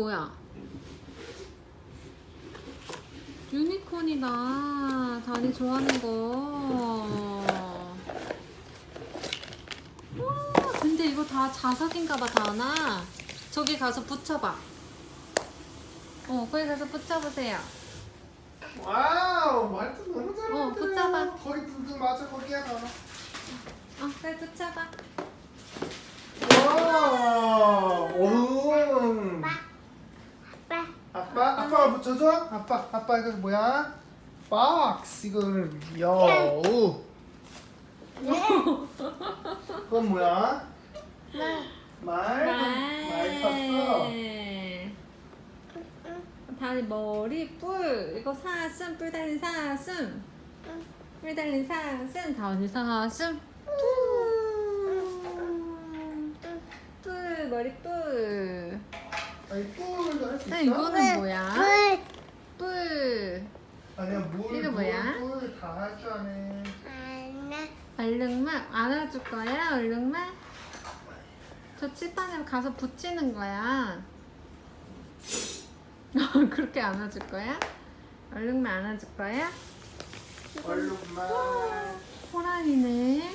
뭐야? 유니콘이다. 다니 좋아하는 거. 와, 근데 이거 다 자석인가 봐, 다나. 저기 가서 붙여봐. 어, 거기 가서 붙여보세요. 와우 말도 너무 잘한다 어, 붙잡아. 거기 둥둥 맞아 거기야 가 어, 그래 붙여봐. 와 오. 아빠. 아빠 아빠가 붙여줘. 아빠 아빠 이거 뭐야? 박스 이거는 여우 그건 뭐야? 말? 말 탔어. 네. 다리 머리 뿔. 이거 사슴 뿔 달린 사슴. 뿔 달린 사슴. 다은이 사슴. 뿔 머리 뿔 아니 뿔도 할 수 있어? 아, 이거는 뭐야 물. 뿔 아니야 물 이거 뭐야? 물다할 줄 아네 하나. 얼룩말 안아줄 거야 얼룩말 저 칠판에 가서 붙이는 거야 그렇게 안아줄 거야 얼룩말 안아줄 거야 얼룩말 호란이네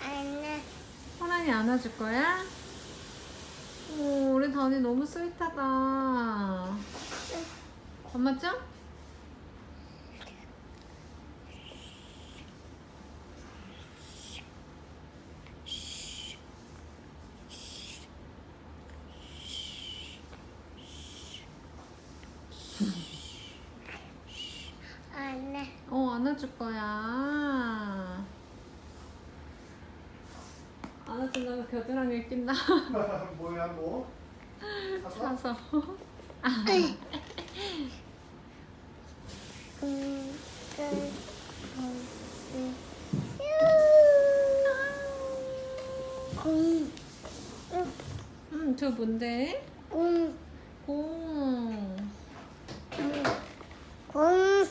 하나. 호란이 안아줄 거야 오 우리 다은이 너무 스윗하다 엄마 죠 하나. 어, 안아줄 거야. 안아준다고 겨드랑이에 낀다. 뭐야 뭐? 사서? 사서. 음. 음. 저 뭔데? 음. 공. 음. 곰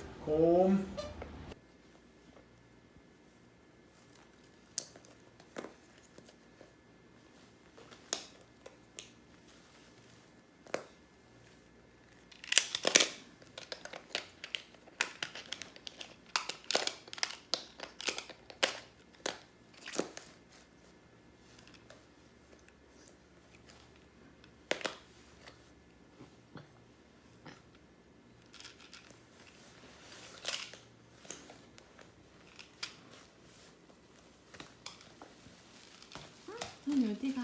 넌 어디가?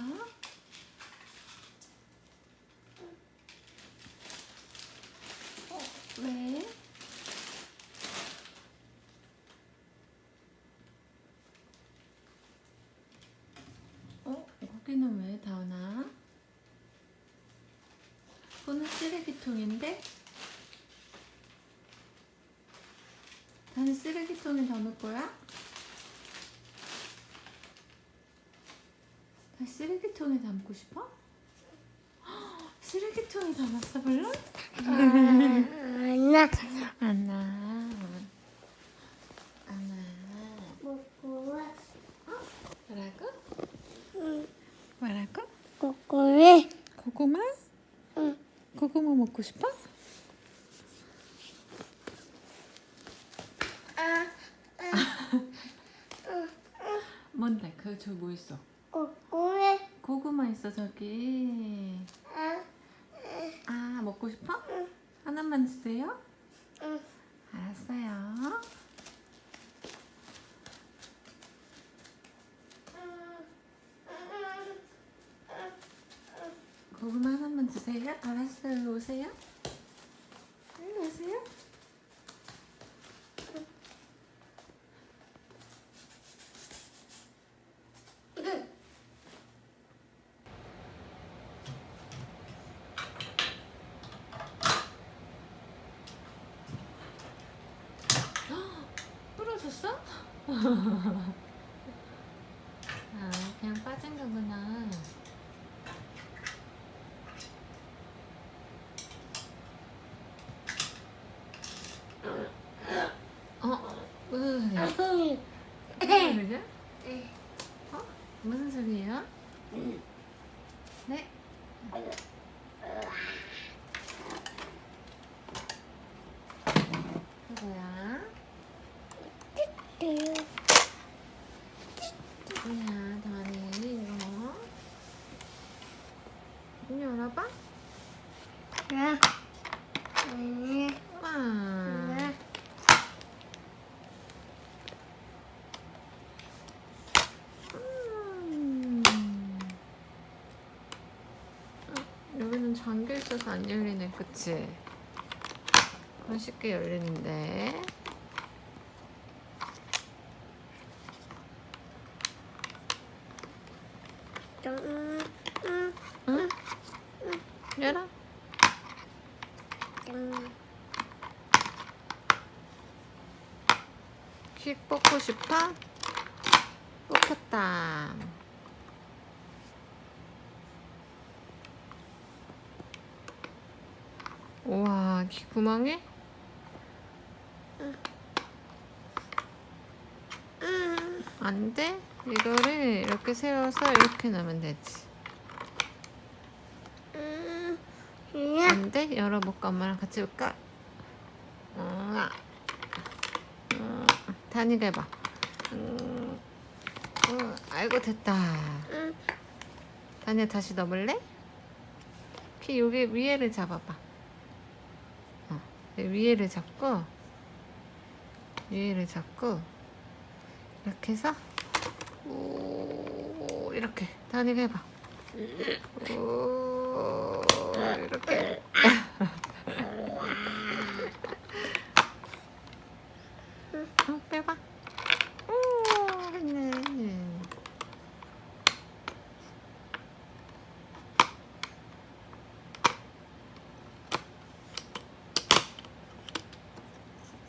어, 왜? 어, 거기는 왜, 다은아? 그거는 쓰레기통인데? 다은 쓰레기통에 담을 거야? 쓰레기통에 담고 싶어? 헉, 쓰레기통에 담았어, 별로? 하나. 안나. 안나. 먹고 와. 뭐라고? 응. 뭐라고? 꼬꼬리. 고구마? 응. 고구마 먹고 싶어? 아. 뭔데? 그, 저뭐 있어? 있어, 저기. 아. 아, 먹고 싶어? 하나만 주세요. 응. 알았어요. 고구마 하나만 주세요. 알았어요. 오세요. 일로 오세요. 부러졌어? 아, 그냥 빠진 거구나. 어, 무슨 소리야? 무슨 소리야? 어? 무슨 소리예요? 네? 뭐야, 다니, 이거. 문 열어봐. 응. 응. 음. 어, 여기는 잠겨 있어서 안 열리네, 그치? 그럼 쉽게 열리는데. 응. 응. 응? 열어. 응. 휙 뽑고 싶어? 뽑혔다. 우와, 귀 구멍에? 응. 안 돼? 이거를 이렇게 세워서 이렇게 넣으면 되지. 응. 돼? 열어볼까? 엄마랑 같이 볼까? 응, 아. 응, 다니가 해봐. 응, 응, 아이고, 됐다. 응. 다니야, 다시 넣어볼래? 키 여기 위에를 잡아봐. 어, 위에를 잡고, 위에를 잡고, 이렇게 해서, 오, 이렇게. 다니가 해봐. 오, 이렇게. 어, 빼봐. 오, 했네.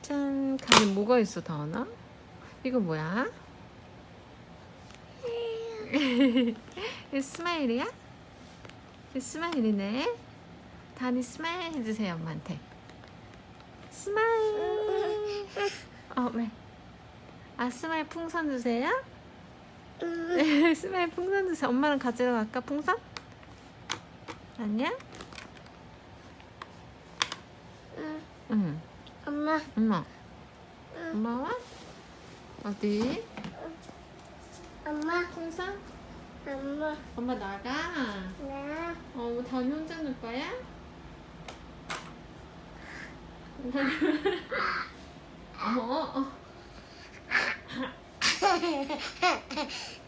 짠, 가게 뭐가 있어, 다나? 이거 뭐야? 이 스마일이야? 이 스마일이네. 다니 스마일 해주세요, 엄마한테. 스마일. 어, 왜? 아, 스마일 풍선 주세요? 스마일 풍선 주세요. 엄마랑 가지러 갈까, 풍선? 아니야? 응. 응. 엄마. 엄마. 엄마 와? 어디? 엄마. 풍선? 엄마. 엄마 나가. 나. 어, 다니 혼자 놀 거야? 어, 어, 어.